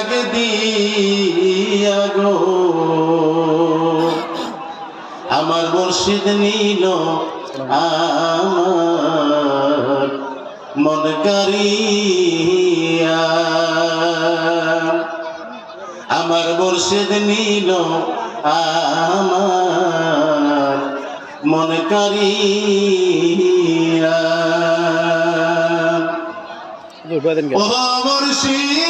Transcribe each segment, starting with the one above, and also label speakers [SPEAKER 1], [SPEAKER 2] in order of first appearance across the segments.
[SPEAKER 1] ডাক দিয়া গো আমার মুর্শিদ নীল আমার মন কারিয়া। আমার মুর্শিদ নীল আমার মন কারিয়া। ও মুর্শিদ!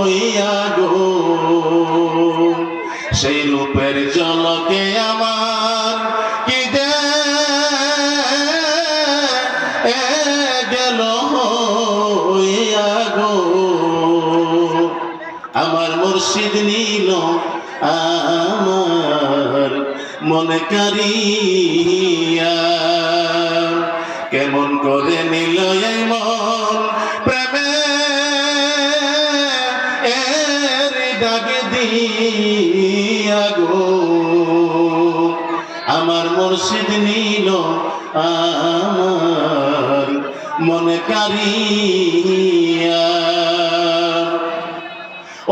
[SPEAKER 1] হইয়া গো। সেই রূপের জলকে আমার কি এ গেল হইয়া গো। আমার মুর্শিদ নীল আমার মনে কারিয়া। কেমন করে নিল দিয়া গো। আমার মুর্শিদ নীল আমার মনে কারিয়া। ও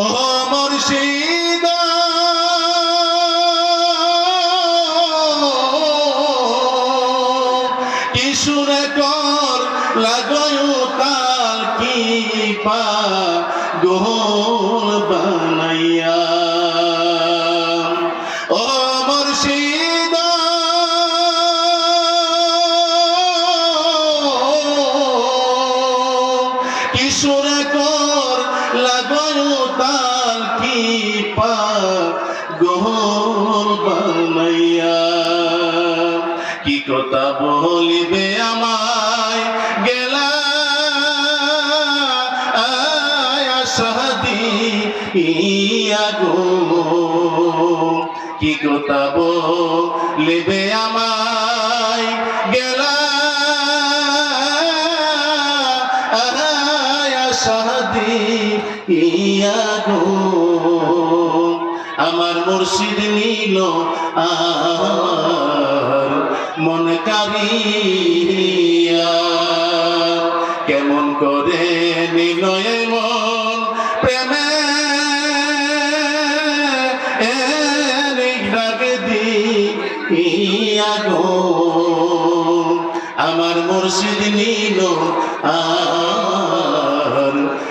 [SPEAKER 1] মুর্শিদ। কি সুরে কর লাগয় তাল কি পা গোল বানাইয়া কিশোরে কর তাল কি পা বানাইয়া। কি কথা বলিবে আমায় গেলা? সাদি ইয়া গো। কি কথা বলিবে আমায় গেলা? গো। আমার মুর্শিদ নিল আর মন কারিয়া কেমন করে নিল মন প্রেমে আমার মুর্শিদ নীল আর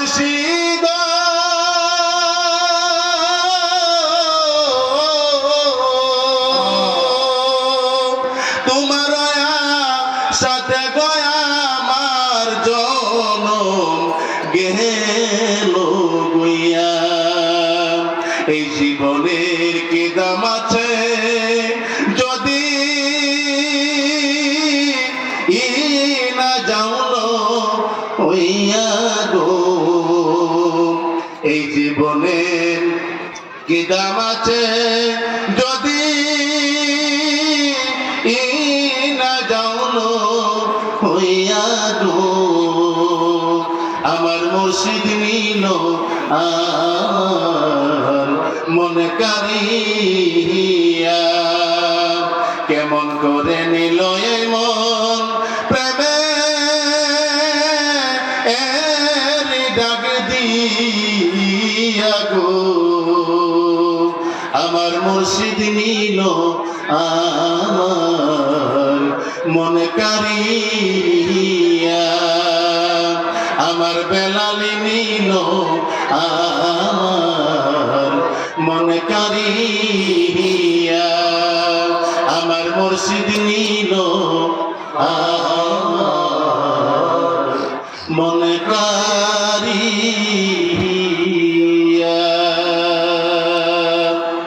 [SPEAKER 1] মুর্শিদ। তোমার সাথে গয়া আমার জন গেল এই জীবনের কি দাম আছে জীবনের কি দাম আছে? যদি না যাও হইয়া গো, আমার মুর্শিদ নীল মনে কারিয়া, কেমন করে নিল মুর্শিদ নিল আমার মন কারিয়া। আমার বেলালি নিল আমার মন কারিয়া। আমার মুর্শিদ নিল আমার